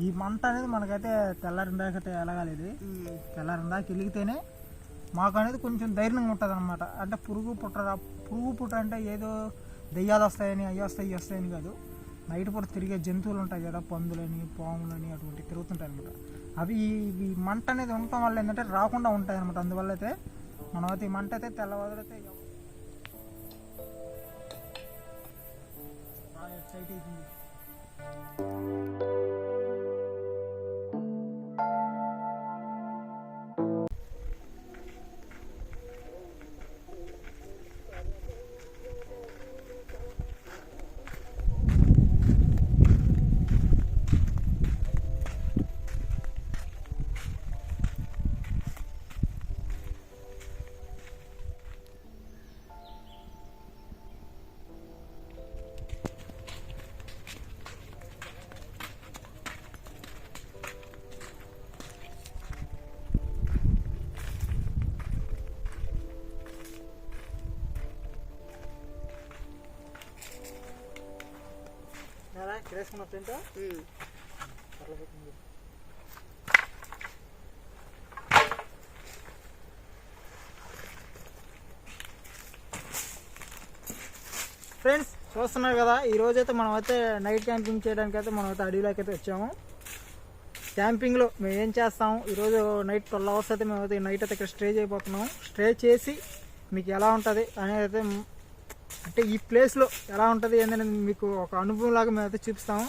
ఈ మంట అనేది మనకైతే తెల్లారిందాకైతే ఎలగాలి ఇది తెల్లారిందాక వెలిగితేనే మాకు అనేది కొంచెం ధైర్యంగా ఉంటుంది అనమాట అంటే పురుగు పుట్ట పురుగు పుట్ట అంటే ఏదో దెయ్యాలు వస్తాయని అవి వస్తాయి ఇవి వస్తాయని కాదు. నైట్ పూట తిరిగే జంతువులు ఉంటాయి కదా పందులని పాములని అటువంటి తిరుగుతుంటాయి అనమాట అవి ఈ- మంట అనేది ఉండటం వల్ల ఏంటంటే రాకుండా ఉంటాయి అనమాట అందువల్ల అయితే మనం అయితే ఈ మంట అయితే తెల్లవారులైతే ఎక్సైట్ అవుతుంది ఫ్రెండ్స్ చూస్తున్నారు కదా ఈ రోజైతే మనం అయితే నైట్ క్యాంపింగ్ చేయడానికి అయితే మనం అయితే అడవిలోకి అయితే వచ్చాము. క్యాంపింగ్లో మేము ఏం చేస్తాము ఈరోజు నైట్ ట్వెల్వ్ అవర్స్ అయితే మేము అయితే నైట్ అయితే ఇక్కడ స్టే చేయబోతున్నాం. స్టే చేసి మీకు ఎలా ఉంటుంది అనేది అయితే అంటే ఈ ప్లేస్లో ఎలా ఉంటుంది ఏంటనేది మీకు ఒక అనుభవం లాగా మేము అయితే చూపిస్తాము.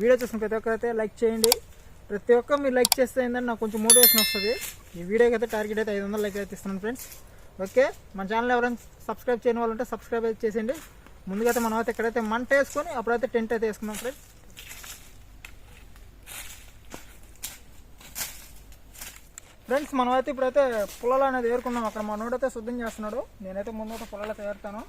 వీడియో చూసిన ప్రతి ఒక్కరైతే లైక్ చేయండి. ప్రతి ఒక్క మీరు లైక్ చేస్తే ఏంటంటే నాకు కొంచెం మోటివేషన్ వస్తుంది. ఈ వీడియోకి అయితే టార్గెట్ అయితే ఐదు వందలు లైక్ అయితే ఇస్తున్నాను ఫ్రెండ్స్ ఓకే మన ఛానల్ ఎవరైనా సబ్స్క్రైబ్ చేయని వాళ్ళు ఉంటే సబ్స్క్రైబ్ అయితే చేసేయండి. ముందుగా అయితే మనం అయితే ఎక్కడైతే మంట వేసుకొని అప్పుడైతే టెంట్ అయితే వేసుకున్నాం ఫ్రెండ్స్ ఫ్రెండ్స్ మనం అయితే ఇప్పుడైతే పుల్లలు అనేది ఏరుకున్నాం. అక్కడ మనోడైతే శుద్ధం చేస్తున్నాడు. నేనైతే ముందు అయితే పుల్లలు అయితే ఏరుతాను.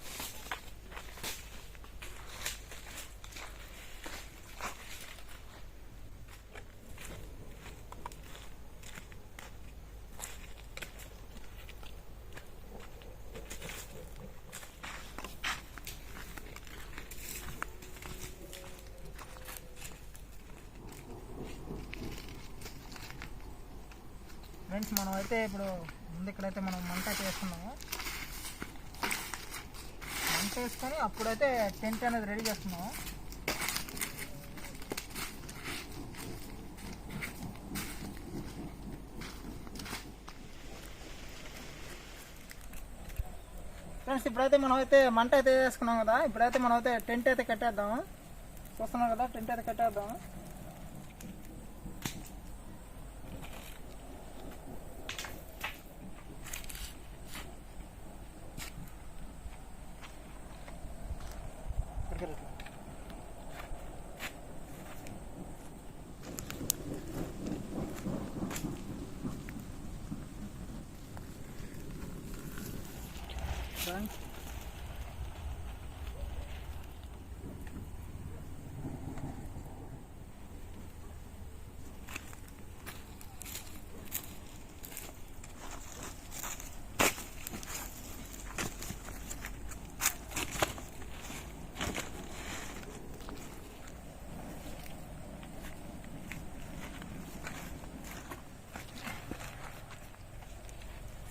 ఫ్రెండ్స్ మనం అయితే ఇప్పుడు ముందు ఇక్కడైతే మనం మంట అయితే వేస్తున్నాము మంట వేసుకొని అప్పుడైతే టెంట్ అనేది రెడీ చేస్తున్నాము. ఫ్రెండ్స్ ఇప్పుడైతే మనం అయితే మంట అయితే వేసుకున్నాం కదా ఇప్పుడైతే మనం అయితే టెంట్ అయితే కట్టేద్దాము. చూస్తున్నాం కదా టెంట్ అయితే కట్టేద్దాము. ఇక్కడికి రా. ఫ్రెండ్స్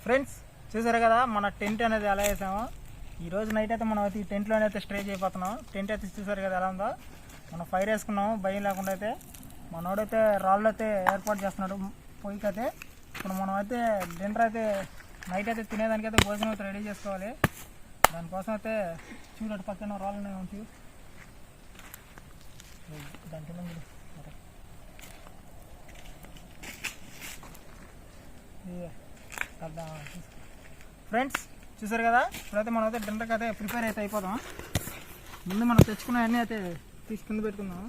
ఫ్రెండ్స్ చూసారు కదా మన టెంట్ అనేది ఎలా వేసామో. ఈరోజు నైట్ అయితే మనం అయితే ఈ టెంట్లోనే అయితే స్టే చేయబోతున్నాం. టెంట్ అయితే చూసారు కదా ఎలా ఉందో. మనం ఫైర్ వేసుకున్నాము భయం లేకుండా అయితే. మనోడైతే రాళ్ళు అయితే ఏర్పాటు చేస్తున్నాడు పొయ్యికి అయితే. ఇప్పుడు మనం అయితే డిన్నర్ అయితే నైట్ అయితే తినేదానికి అయితే భోజనం అయితే రెడీ చేసుకోవాలి. దానికోసం అయితే చూడటి పక్కన రాళ్ళు ఉన్నాయి దానికి దాని కింద చూడు. ఇదిగో. కదా ఫ్రెండ్స్ చూసారు కదా? ఇప్పుడైతే మనం అయితే డిన్నర్కి అయితే ప్రిపేర్ అయితే అయిపోదాం ముందు మనం తెచ్చుకున్న అయితే తీసి కింద పెట్టుకుందాం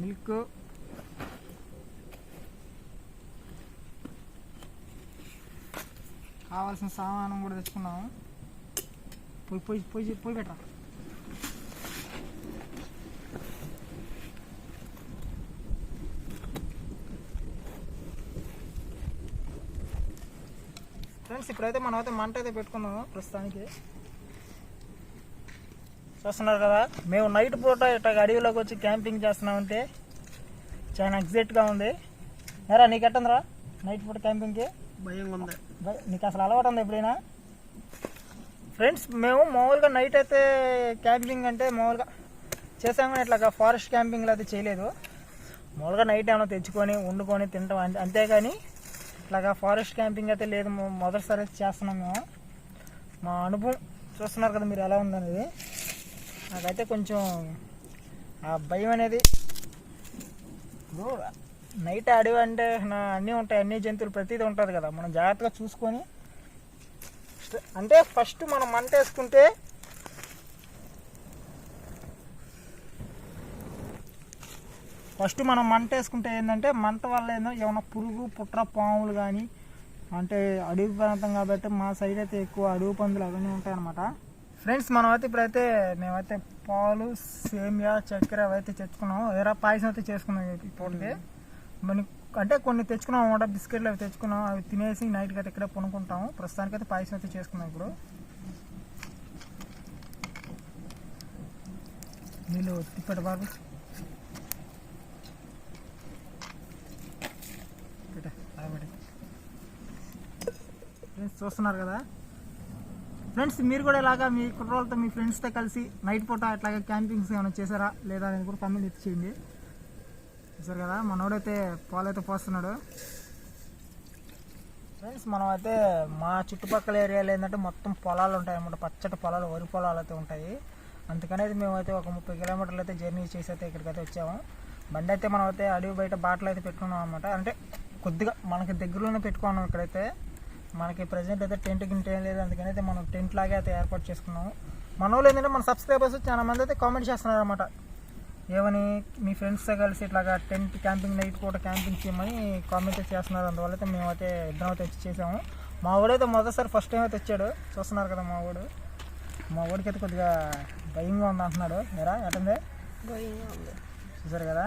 మిల్క్ కావాల్సిన సామానం కూడా తెచ్చుకున్నాము. పోయి పోయి పోయి పోయి పెట్టాలి ఫ్రెండ్స్ ఇప్పుడైతే మనం అయితే మంట అయితే పెట్టుకున్నాము ప్రస్తుతానికి. చూస్తున్నారు కదా మేము నైట్ పూట ఇట్లా అడవిలోకి వచ్చి క్యాంపింగ్ చేస్తున్నామంటే చాలా ఎగ్జైట్గా ఉంది. ఎరా నీకు ఎట్టందిరా నైట్ పూట క్యాంపింగ్కి? భయంగా ఉంది. నీకు అసలు అలవాటు ఉంది ఎప్పుడైనా? ఫ్రెండ్స్ మేము మామూలుగా నైట్ అయితే క్యాంపింగ్ అంటే మామూలుగా చేసాం కానీ ఇట్లా ఫారెస్ట్ క్యాంపింగ్లో అయితే చేయలేదు. మామూలుగా నైట్ ఏమైనా తెచ్చుకొని వండుకొని తింటాం అంతే అంతేగాని అట్లాగా ఫారెస్ట్ క్యాంపింగ్ అయితే లేదు మొదటిసారి అయితే చేస్తున్నాం మేము. మా అనుభవం చూస్తున్నారు కదా మీరు ఎలా ఉందనేది. నాకైతే కొంచెం ఆ భయం అనేది నైట్ అడవి అంటే నా అన్నీ ఉంటాయి అన్ని జంతువులు ప్రతిదీ ఉంటుంది కదా. మనం జాగ్రత్తగా చూసుకొని అంటే ఫస్ట్ మనం మంట వేసుకుంటే ఫస్ట్ మనం మంట వేసుకుంటే ఏంటంటే మంట వల్ల ఏందో ఏమైనా పురుగు పుట్ర పాములు కానీ అంటే అడవి ప్రాంతం కాబట్టి మా సైడ్ అయితే ఎక్కువ అడవి పందులు అవన్నీ ఉంటాయి అనమాట ఫ్రెండ్స్ మనం అయితే ఇప్పుడైతే మేమైతే పాలు సేమియా చక్కెర అవైతే తెచ్చుకున్నాం వేరే పాయసం అయితే చేసుకున్నాం ఈ మనకి అంటే కొన్ని తెచ్చుకున్నాం అనమాట బిస్కెట్లు అవి తెచ్చుకున్నాం అవి తినేసి నైట్కి అయితే ఇక్కడే కొనుక్కుంటాము ప్రస్తుతానికి అయితే పాయసం అయితే చేసుకున్నాం ఇప్పుడు. నీళ్ళు తిప్పటి బాబు పెట్టే, తాగబెట్టు. ఫ్రెండ్స్ చూస్తున్నారు కదా. ఫ్రెండ్స్ మీరు కూడా ఇలాగా మీ కుర్రోళ్ళతో మీ ఫ్రెండ్స్తో కలిసి నైట్ పూట ఇట్లాగే క్యాంపింగ్స్ ఏమైనా చేశారా? లేదా అనేది కూడా కమెంట్ ఇచ్చేయండి చూసారు కదా మనోడైతే పాలైతే పోస్తున్నాడు. ఫ్రెండ్స్ మనం అయితే మా చుట్టుపక్కల ఏరియాలో ఏంటంటే మొత్తం పొలాలు ఉంటాయి అన్నమాట. పచ్చటి పొలాలు వరి పొలాలు అయితే ఉంటాయి. అందుకనేది మేమైతే ఒక ముప్పై కిలోమీటర్లు అయితే జర్నీ చేసి అయితే ఇక్కడికైతే వచ్చాము. బండి అయితే మనం అయితే అడవి బయట బాటలు అయితే పెట్టుకున్నాం అనమాట అంటే కొద్దిగా మనకి దగ్గరలోనే పెట్టుకున్నాం ఇక్కడైతే. మనకి ప్రజెంట్ అయితే టెంట్ గింట ఏం లేదు. అందుకని అయితే మనం టెంట్ లాగే అయితే ఏర్పాటు చేసుకున్నాము. మన వాళ్ళు ఏంటంటే మన సబ్స్క్రైబర్స్ చాలా మంది అయితే కామెంట్ చేస్తున్నారు అనమాట ఏమని మీ ఫ్రెండ్స్తో కలిసి ఇట్లాగా టెంట్ క్యాంపింగ్ నైట్ కూడా క్యాంపింగ్ చేయమని కామెంట్ అయితే చేస్తున్నారు. అందువల్ల అయితే మేమైతే ఇద్దరం అయితే వచ్చి చేసాము. మా వాడైతే మొదటిసారి ఫస్ట్ టైం అయితే వచ్చాడు. చూస్తున్నారు కదా మా వాడు. మా వాడికి అయితే కొద్దిగా భయంగా ఉంది అంటున్నాడు భయంగా ఉంది. చూసారు కదా?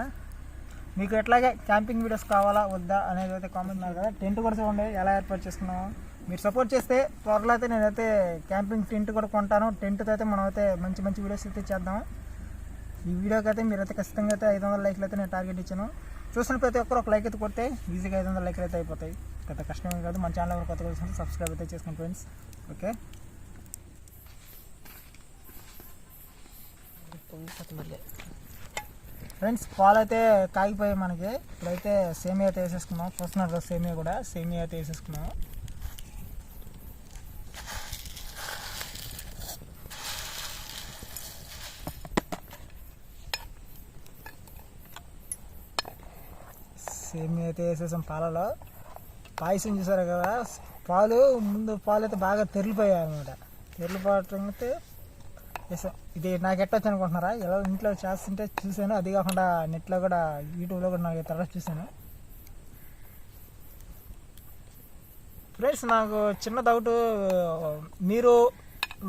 మీకు ఎట్లాగే క్యాంపింగ్ వీడియోస్ కావాలా వద్దా అనేది అయితే కామెంట్ ఉన్నారు కదా. టెంట్ కూడా చూడండి ఎలా ఏర్పాటు చేసుకున్నాము. మీరు సపోర్ట్ చేస్తే త్వరలో అయితే నేనైతే క్యాంపింగ్ టెంట్ కూడా కొంటాను. టెంట్తో అయితే మనం అయితే మంచి మంచి వీడియోస్ అయితే చేద్దాం ఈ వీడియోకి అయితే మీరైతే ఖచ్చితంగా అయితే ఐదు వందల లైక్లు అయితే నేను టార్గెట్ ఇచ్చాను. చూసిన ప్రతి ఒక్కరు ఒక లైక్ అయితే కొడితే ఈజీగా ఐదు వందల లైక్లు అయితే అయిపోతాయి. పెద్ద కష్టమే కాదు. మన ఛానల్ ఎవరు కొత్తగా సబ్స్క్రైబ్ అయితే చేసుకోండి ఫ్రెండ్స్ ఓకే మళ్ళీ ఫ్రెండ్స్ పాలు అయితే కాగిపోయాయి మనకి. ఇప్పుడైతే సేమియా అయితే వేసేసుకున్నాం చూస్తున్నారు కదా సేమియా కూడా. సేమియా అయితే వేసేసుకున్నాం సేమియా అయితే వేసేసాం పాలలో. పాయసం చూసారు కదా? పాలు ముందు పాలు అయితే బాగా తెరిలిపోయాయి అనమాట తెరిలిపోవటం అయితే ఎస్ ఇది నాకు ఎట్టొచ్చు అనుకుంటున్నారా? ఎలా ఇంట్లో చేస్తుంటే చూశాను. అది కాకుండా నెట్లో కూడా యూట్యూబ్లో కూడా నాకు తర్వాత చూశాను. ఫ్రెండ్స్ నాకు చిన్న డౌట్ మీరు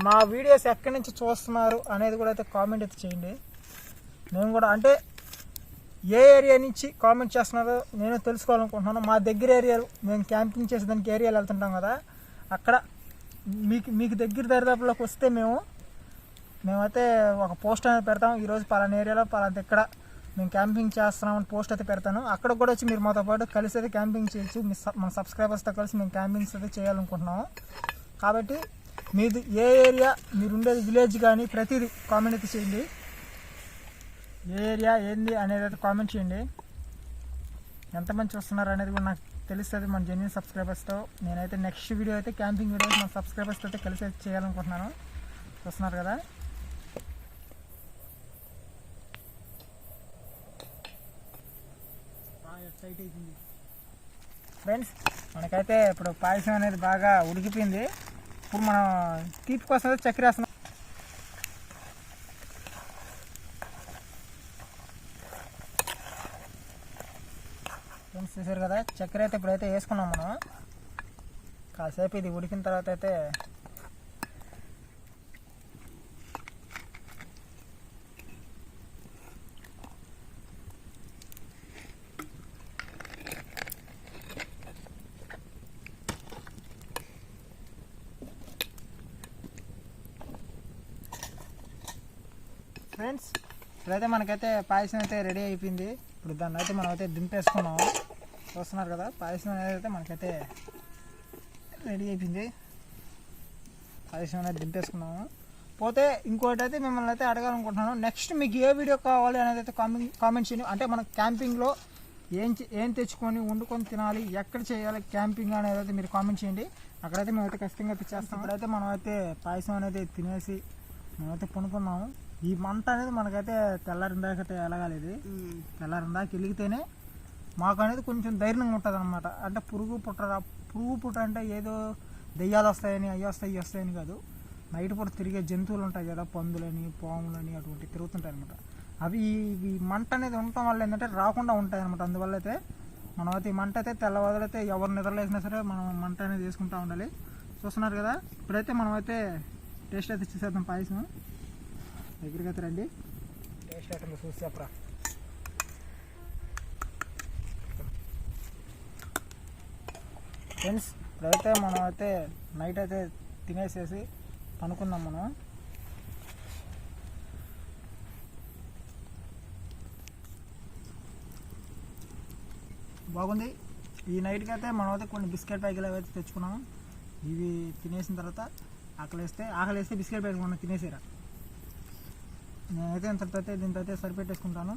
మా వీడియోస్ ఎక్కడి నుంచి చూస్తున్నారు అనేది కూడా అయితే కామెంట్ అయితే చేయండి. నేను కూడా అంటే ఏ ఏరియా నుంచి కామెంట్ చేస్తున్నారో నేను తెలుసుకోవాలనుకుంటున్నాను. మా దగ్గర ఏరియాలు మేము క్యాంపింగ్ చేసేదానికి ఏరియాలు వెళ్తుంటాం కదా. అక్కడ మీకు మీకు దగ్గర దరిదాపులోకి వస్తే మేము మేమైతే ఒక పోస్ట్ అనేది పెడతాం. ఈరోజు పలానా ఏరియాలో పలానా ఇక్కడ మేము క్యాంపింగ్ చేస్తున్నామని పోస్ట్ అయితే పెడతాను. అక్కడ కూడా వచ్చి మీరు మాతో పాటు కలిసి అయితే క్యాంపింగ్ చేయొచ్చు మీ సబ్- మన సబ్స్క్రైబర్స్తో కలిసి మేము క్యాంపింగ్స్ అయితే చేయాలనుకుంటున్నాము. కాబట్టి మీది ఏ ఏరియా మీరు ఉండేది విలేజ్ కానీ ప్రతిదీ కామెంట్ అయితే చేయండి. ఏ ఏరియా ఏంది అనేది అయితే కామెంట్ చేయండి. ఎంతమంది చూస్తున్నారు అనేది కూడా నాకు తెలుస్తుంది మన జెన్యున్ సబ్స్క్రైబర్స్తో నేనైతే నెక్స్ట్ వీడియో అయితే క్యాంపింగ్ వీడియోస్ మన సబ్స్క్రైబర్స్తో అయితే కలిసి అయితే చేయాలనుకుంటున్నాను. చూస్తున్నారు కదా? ఫ్రెండ్స్ మనకైతే ఇప్పుడు పాయసం అనేది బాగా ఉడికిపోయింది. ఇప్పుడు మనం తీపి కోసం చక్కెర వేస్తున్నాం. ఫ్రెండ్స్ చూసారు కదా చక్కెర అయితే ఇప్పుడైతే వేసుకున్నాం మనం. కాసేపు ఇది ఉడికిన తర్వాత అయితే ఫ్రెండ్స్ ఇప్పుడైతే మనకైతే పాయసం అయితే రెడీ అయిపోయింది. ఇప్పుడు దాన్ని అయితే మనం అయితే దింపేసుకున్నాము. చూస్తున్నారు కదా పాయసం అనేది అయితే మనకైతే రెడీ అయిపోయింది. పాయసం అనేది దింపేసుకున్నాము. పోతే ఇంకోటి అయితే మిమ్మల్ని అయితే అడగాలనుకుంటున్నాను. నెక్స్ట్ మీకు ఏ వీడియో కావాలి అనేది అయితే కామెంట్ కామెంట్ చేయండి. అంటే మన క్యాంపింగ్లో ఏం ఏం తెచ్చుకొని వండుకొని తినాలి ఎక్కడ చేయాలి క్యాంపింగ్ అనేది అయితే మీరు కామెంట్ చేయండి. అక్కడైతే మేమైతే ఖచ్చితంగా అయితే చేస్తాం ఇప్పుడైతే మనం అయితే పాయసం అనేది తినేసి మేమైతే కొనుక్కున్నాము ఈ మంట అనేది మనకైతే తెల్లారిందాకైతే ఎలగాలి ఇది తెల్లారిందాక వెలిగితేనే మాకు అనేది కొంచెం ధైర్యంగా ఉంటుంది అనమాట అంటే పురుగు పుట్ట పురుగు పుట్ట అంటే ఏదో దెయ్యాలు వస్తాయని అవి వస్తాయి ఇవి వస్తాయని కాదు. నైట్ పూట తిరిగే జంతువులు ఉంటాయి కదా పందులని పాములని అటువంటి తిరుగుతుంటాయి అనమాట అవి ఈ మంట అనేది ఉండటం వల్ల ఏంటంటే రాకుండా ఉంటాయి అనమాట అందువల్ల అయితే మనం అయితే ఈ మంట అయితే తెల్లవారులైతే ఎవరు నిద్రలేసినా సరే మనం మంట అనేది వేసుకుంటూ ఉండాలి. చూస్తున్నారు కదా ఇప్పుడైతే మనం అయితే టేస్ట్ అయితే చూసేద్దాం పాయసం. దగ్గరికి అయితే రండి టేస్ట్ అయితే చూసి చెప్పరా. ఫ్రెండ్స్ ఇప్పుడైతే మనం అయితే నైట్ అయితే తినేసేసి పనుకుందాం మనం. బాగుంది. ఈ నైట్కి అయితే మనం అయితే కొన్ని బిస్కెట్ ప్యాకెట్లు అయితే తెచ్చుకున్నాము. ఇవి తినేసిన తర్వాత ఆకలి వేస్తే ఆకలి వేస్తే బిస్కెట్ ప్యాకెట్ మనం తినేసారా. నేనైతే ఇంతటితో అయితే దీంతో అయితే సరిపెట్టేసుకుంటాను.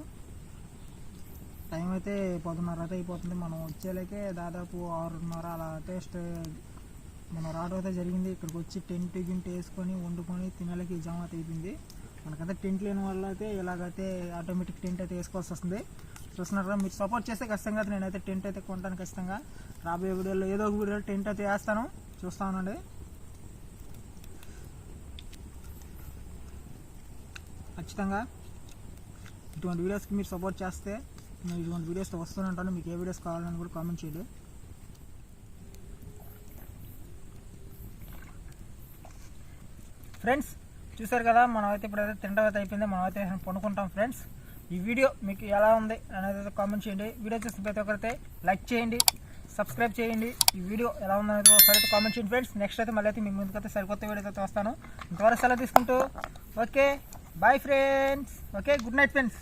టైం అయితే పదున్నర అయితే అయిపోతుంది. మనం వచ్చేలాకే దాదాపు ఆరున్నర అలా అయితే స్టే మనం రావడం అయితే జరిగింది. ఇక్కడికి వచ్చి టెంట్ గింట్ వేసుకొని వండుకొని తినలకి జామ అయితే అయిపోయింది. మనకైతే టెంట్ లేని వల్ల అయితే ఇలాగైతే ఆటోమేటిక్ టెంట్ అయితే వేసుకోవాల్సి వస్తుంది. చూస్తున్నారా మీరు సపోర్ట్ చేస్తే ఖచ్చితంగా నేనైతే టెంట్ అయితే కొంటాను ఖచ్చితంగా రాబోయే వీడియోలో ఏదో ఒక వీడియోలో టెంట్ అయితే వేస్తాను. చూస్తా ఉండండి. ఖచ్చితంగా ఇటువంటి వీడియోస్కి మీరు సపోర్ట్ చేస్తే నేను ఇటువంటి వీడియోస్తో వస్తూనే ఉంటాను మీకు ఏ వీడియోస్ కావాలని కూడా కామెంట్ చేయండి. ఫ్రెండ్స్ చూసారు కదా మనమైతే ఇప్పుడైతే తినడం అయితే అయిపోయింది. మనమైతే పండుకుంటాం ఫ్రెండ్స్ ఈ వీడియో మీకు ఎలా ఉంది అనేది కామెంట్ చేయండి. వీడియో చూసిన ప్రతి ఒక్కరైతే లైక్ చేయండి సబ్స్క్రైబ్ చేయండి. ఈ వీడియో ఎలా ఉందనేది ఒకసారి అయితే కామెంట్ చేయండి ఫ్రెండ్స్ నెక్స్ట్ అయితే మళ్ళీ అయితే మీ ముందుకైతే సరికొత్త వీడియో అయితే వస్తాను. ఇంతవరకు సెలవు తీసుకుంటూ okay. Bye friends okay good night friends